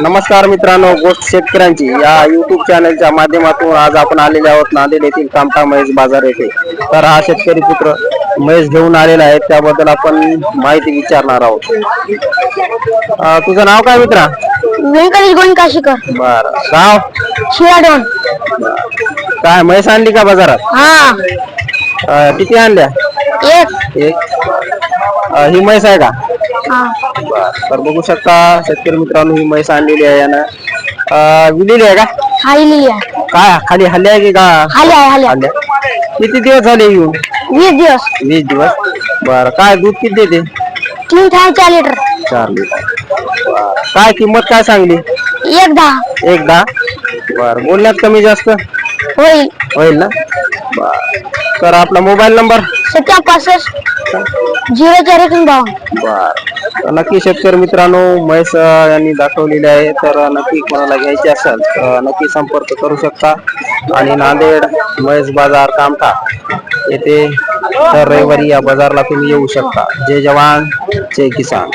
नमस्कार मित्रांनो गोष्ट शेतकऱ्यांची. या युट्यूब चॅनलच्या माध्यमातून आज आपण आलेले आहोत नांदेड येथील कामठा महेश बाजार येथे. तर हा शेतकरी पुत्र महेश घेऊन आलेला आहे. त्याबद्दल आपण माहिती विचारणार आहोत. अं, तुझं नाव काय मित्रा? व्यंकटेश गोंडकाशीकर बर. गाव? शिवाडोन काय म्हैस आणली का बाजारात? हा. अं, किती आणल्या? एक. एक. अं, ही म्हैस आहे का? हा बर तर बघू शकता शेतकरी मित्रांनो ही म्हैस आणलेली आहे यानं. अं, विलेली आहे का? खाली आहे. काय खाली हल्ली आहे की का? खाली आहे खाली आहे. किती दिवस झाले येऊन? वीस दिवस. वीस दिवस. बर काय दूध किती देते तीन थाय चार लिटर. चार लिटर. बरं. काय किंमत काय सांगली? एक दहा. एक दहा. बर बोलण्यात कमी जास्त? होईल. होईल ना? बर. तर आपला मोबाईल नंबर? सत्या पासष्ट झिरो चार एक बावन्न. बर. नक्की शेतकरी मित्रांनो महेश अं, यांनी दाखवलेले आहे. तर नक्की कोणाला घ्यायचे असेल तर नक्की संपर्क करू शकता. आणि नांदेड महेश बाजार कामठा येथे दर रविवारी या बाजारला तुम्ही येऊ शकता. जय जवान जय किसान.